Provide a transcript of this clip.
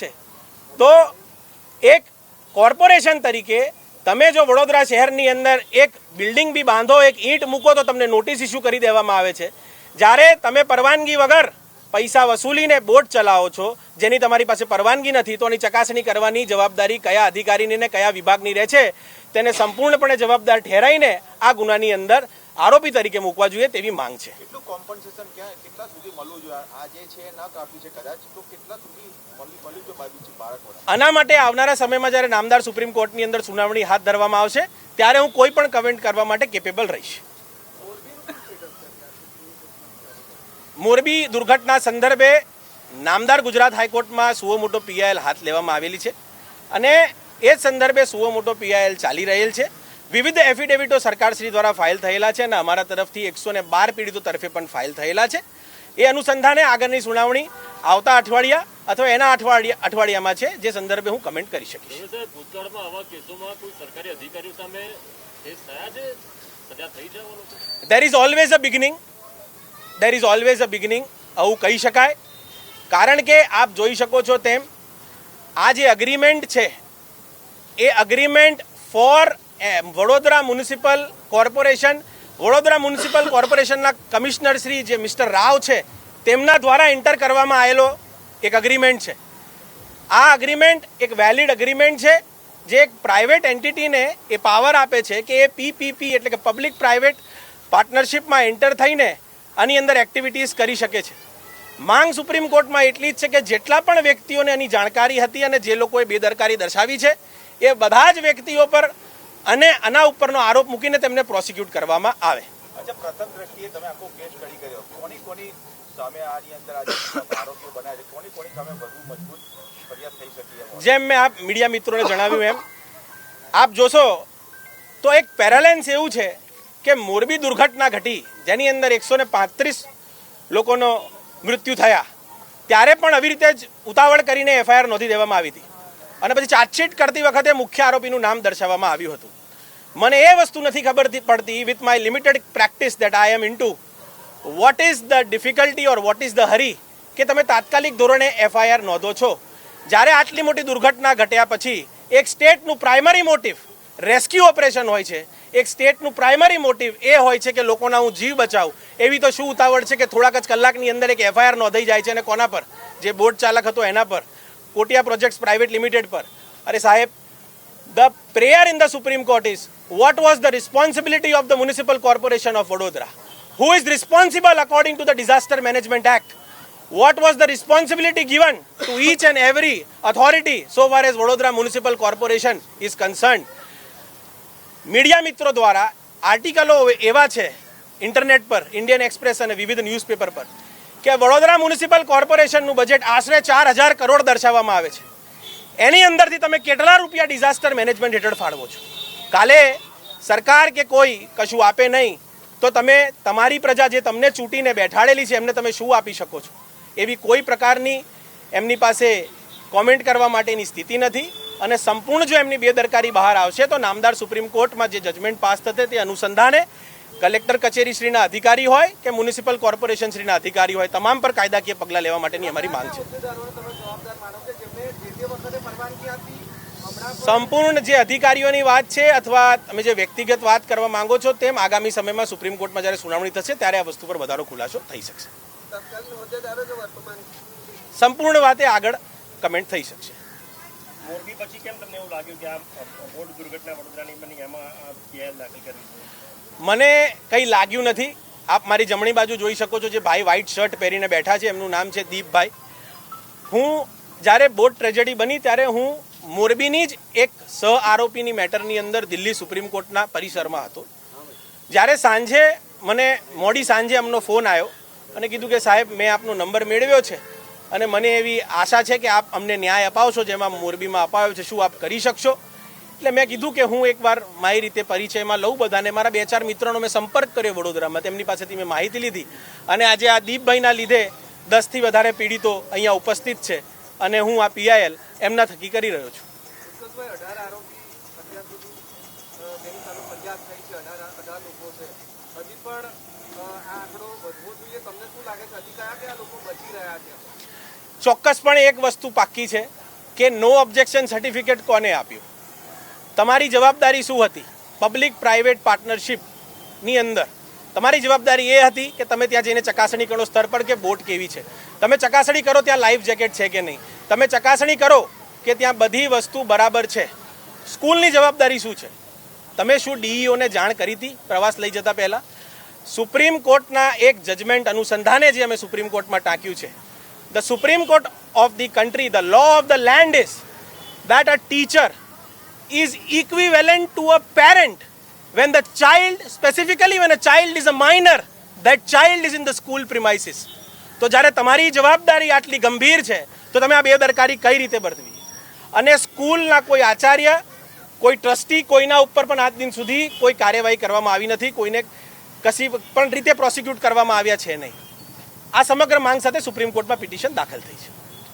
છે. તો એક કોર્પોરેશન તરીકે તમે જો વડોદરા શહેરની અંદર એક બિલ્ડિંગ બી બાંધો, એક ઈંટ મૂકો તો તમને નોટિસ ઇસ્યુ કરી દેવામાં આવે છે. જ્યારે તમે પરવાનગી વગર પૈસા વસૂલીને બોટ ચલાવો છો, જેની તમારી પાસે પરવાનગી નથી, તો એની ચકાસણી કરવાની જવાબદારી કયા અધિકારીની ને કયા વિભાગની રહે છે, તેને સંપૂર્ણપણે જવાબદાર ઠેરાઈને આ ગુનાની અંદર આરોપી તરીકે મૂકવા જોઈએ તેવી માંગ છે. કેટલું કોમ્પન્સેશન ક્યાં કેટલા સુધી મળવું જોઈએ? આ જે છે ના કાપ્યું છે કદાચ. તો કેટલા સુધી મળ્યું છે બાજુ છે બાળકોને? આના માટે આવનારા સમયમાં જ્યારે નામદાર સુપ્રીમ કોર્ટની અંદર સુનાવણી હાથ ધરવામાં આવશે ત્યારે હું કોઈ પણ કમેન્ટ કરવા માટે કેપેબલ રહીશ. મોરબી દુર્ઘટના સંદર્ભે નામદાર ગુજરાત હાઈકોર્ટમાં સુઓ મોટો પીઆઈએલ હાથ લેવામાં આવેલી છે. અને એ જ સંદર્ભે સુઓ મોટો પીઆઈએલ ચાલી રહેલ છે. વિવિધ એફિડેવિટો સરકારશ્રી દ્વારા ફાઇલ થયેલા છે અને અમારા તરફથી એકસો ને બાર પીડિતો તરફે પણ ફાઇલ થયેલા છે. એ અનુસંધાને આગળની સુનાવણી આવતા અઠવાડિયા અથવા એના અઠવાડિયા અઠવાડિયામાં છે જે સંદર્ભે હું કમેન્ટ કરી શકીશ. ભૂતકાળમાં આવા કેસોમાં કોઈ સરકારી અધિકારીઓ સામે there is always a beginning there is always a beginning આવું કહી શકાય. કારણ કે આપ જોઈ શકો છો તેમ આ જે અગ્રીમેન્ટ છે એ agreement for Vadodara municipal corporation, Vadodara municipal કોર્પોરેશનના કમિશનર શ્રી જે મિસ્ટર રાવ છે, તેમના દ્વારા એન્ટર કરવામાં આવેલો એક અગ્રીમેન્ટ છે. આ અગ્રીમેન્ટ એક વેલિડ અગ્રીમેન્ટ છે, જે એક પ્રાઇવેટ એન્ટિટીને એ પાવર આપે છે કે એ પીપીપી એટલે કે પબ્લિક પ્રાઇવેટ પાર્ટનરશિપમાં એન્ટર થઈને આની અંદર એક્ટિવિટીઝ કરી શકે છે. માંગ સુપ્રીમ કોર્ટમાં એટલી જ છે કે જેટલા પણ વ્યક્તિઓને આની જાણકારી હતી અને જે લોકોએ બેદરકારી દર્શાવી છે, એ બધા જ વ્યક્તિઓ પર અને આના ઉપરનો આરોપ મૂકીને તેમને પ્રોસિક્યુટ કરવામાં આવે. પ્રથમ દ્રષ્ટિએ તમે આખો કેસ સ્ટડી કર્યો. કોની કોની સામે આની અંદર આરોપીઓ બનાવ્યા છે? કોની કોની સામે વધુ મજબૂત ફરિયાદ થઈ શકે જેમ મેં આપ મીડિયા મિત્રોને જણાવ્યું એમ આપ જોશો તો એક પેરાલેન્સ એવું છે કે મોરબી દુર્ઘટના ઘટી જેની અંદર એકસો ને પાંત્રીસ લોકોનો મૃત્યુ થયા. ત્યારે પણ આવી રીતે જ ઉતાવળ કરીને એફઆઈઆર નોંધી દેવામાં આવી હતી. અને પછી ચાર્જશીટ કરતી વખતે મુખ્ય આરોપીનું નામ દર્શાવવામાં આવ્યું હતું. મને એ વસ્તુ નથી ખબર પડતી with my limited practice that I am into what is the difficulty or what is the hurry કે તમે તાત્કાલિક ધોરણે એફઆઈઆર નોંધો છો. જ્યારે આટલી મોટી દુર્ઘટના ઘટ્યા પછી એક સ્ટેટનું પ્રાઇમરી મોટિવ રેસ્ક્યુ ઓપરેશન હોય છે, એક સ્ટેટનું પ્રાઇમરી મોટિવ એ હોય છે કે લોકોના હું જીવ બચાવું. એવી તો શું ઉતાવળ છે કે થોડાક જ કલાકની અંદર એક એફઆઈઆર નોંધાઈ જાય છે અને કોના પર? જે બોટ ચાલક હતો એના પર. કોટિયા પ્રોજેક્ટ્સ પ્રાઇવેટ લિમિટેડ પર અરે સાહેબ The prayer in the Supreme Court is what was the responsibility of the Municipal Corporation of Vadodara? Who is responsible according to the Disaster Management Act? What was the responsibility given to each and every authority so far as Vadodara Municipal Corporation is concerned? Media મિત્રો દ્વારા આર્ટિકલો એવા છે internet પર Indian express અને વિવિધ newspaper પર કે Vadodara municipal કોર્પોરેશનનું budget આશરે ચાર હજાર કરોડ દર્શાવવામાં આવે છે. એની અંદરથી તમે કેટલા રૂપિયા ડિઝાસ્ટર મેનેજમેન્ટ હેઠળ ફાળવો છો? કાલે સરકાર કે કોઈ કશું આપે નહીં, તો તમે તમારી પ્રજા જે તમને ચૂંટીને બેઠાડેલી છે, એમને તમે શું આપી શકો છો? એવી કોઈ પ્રકારની એમની પાસે કોમેન્ટ કરવા માટેની સ્થિતિ નથી અને સંપૂર્ણ જો એમની બેદરકારી બહાર આવશે, તો નામદાર સુપ્રીમ કોર્ટમાં જે જજમેન્ટ પાસ થશે તે અનુસંધાને કલેક્ટર કચેરી શ્રીના અધિકારી હોય કે મ્યુનિસિપલ કોર્પોરેશન શ્રીના અધિકારી હોય, તમામ પર કાયદાકીય પગલાં લેવા માટેની અમારી માંગ છે. સંપૂર્ણ જે અધિકારીઓની વાત છે અથવા તમે જે વ્યક્તિગત વાત કરવા માંગો છો તેમ આગામી સમયમાં સુપ્રીમ કોર્ટમાં જ્યારે સુનાવણી થશે ત્યારે આ વસ્તુ પર વધારો ખુલાસો થઈ શકશે. સંપૂર્ણ વાતે આગળ કમેન્ટ થઈ શકશે. મોરબી પછી કેમ તમને એવું લાગ્યું કે આ બોટ દુર્ઘટના વડોદરાની બની, એમાં દાખલ જોઈએ મને કંઈ લાગ્યું નથી. આપ મારી જમણી બાજુ જોઈ શકો છો જે ભાઈ વ્હાઈટ શર્ટ પહેરીને બેઠા છે. એમનું નામ છે દીપભાઈ. હું જ્યારે બોટ ટ્રેજેડી બની ત્યારે હું મોરબીની જ એક સહ આરોપીની મેટરની અંદર દિલ્હી સુપ્રીમ કોર્ટના પરિસરમાં હતો. જ્યારે સાંજે મને, મોડી સાંજે એમનો ફોન આવ્યો અને કીધું કે સાહેબ, મેં આપનો નંબર મેળવ્યો છે અને મને એવી આશા છે કે આપ અમને ન્યાય અપાવશો જેમાં મોરબીમાં અપાવ્યો છે. શું આપ કરી શકશો? એટલે મેં કીધું કે હું એકવાર મારી રીતે પરિચયમાં લઉં બધાને. મારા બે ચાર મિત્રોનો મેં સંપર્ક કર્યો વડોદરામાં. તેમની પાસેથી મેં માહિતી લીધી. અને આજે આ દીપભાઈના લીધે દસથી વધારે પીડિતો અહીંયા ઉપસ્થિત છે. અને હું આ પીઆઈએલ એમના થકી કરી રહ્યો છું? ચોક્કસપણે એક વસ્તુ પાક્કી છે કે નો ઓબ્જેક્શન સર્ટિફિકેટ કોને આપ્યું? તમારી જવાબદારી શું હતી? પબ્લિક પ્રાઇવેટ પાર્ટનરશિપની અંદર. તમારી જવાબદારી એ હતી કે તમે ત્યાં જઈને ચકાસણી કરો સ્તર પર કે બોટ કેવી છે? તમે ચકાસણી કરો ત્યાં લાઈફ જેકેટ છે કે નહીં? તમે ચકાસણી કરો કે ત્યાં બધી વસ્તુ બરાબર છે. સ્કૂલની જવાબદારી શું છે? તમે શું ડીઈઓને જાણ કરી હતી પ્રવાસ લઈ જતા પહેલાં? સુપ્રીમ કોર્ટના એક જજમેન્ટ અનુસંધાને જે અમે સુપ્રીમ કોર્ટમાં ટાંક્યું છે. The supreme court of the country the law of the land is that a teacher is equivalent to a parent. When the child, specifically when a child is a minor, that child is in the school premises. તો જ્યારે તમારી જવાબદારી આટલી ગંભીર છે, તો તમે આ બેદરકારી કઈ રીતે બરતવી? અને સ્કૂલના કોઈ આચાર્ય, કોઈ ટ્રસ્ટી કોઈના ઉપર પણ આજ દિન સુધી કોઈ કાર્યવાહી કરવામાં આવી નથી, કોઈને કશી પણ રીતે પ્રોસિક્યુટ કરવામાં આવ્યા છે નહીં. આ સમગ્ર માંગ સાથે સુપ્રીમ કોર્ટમાં પિટિશન દાખલ થઈ છે.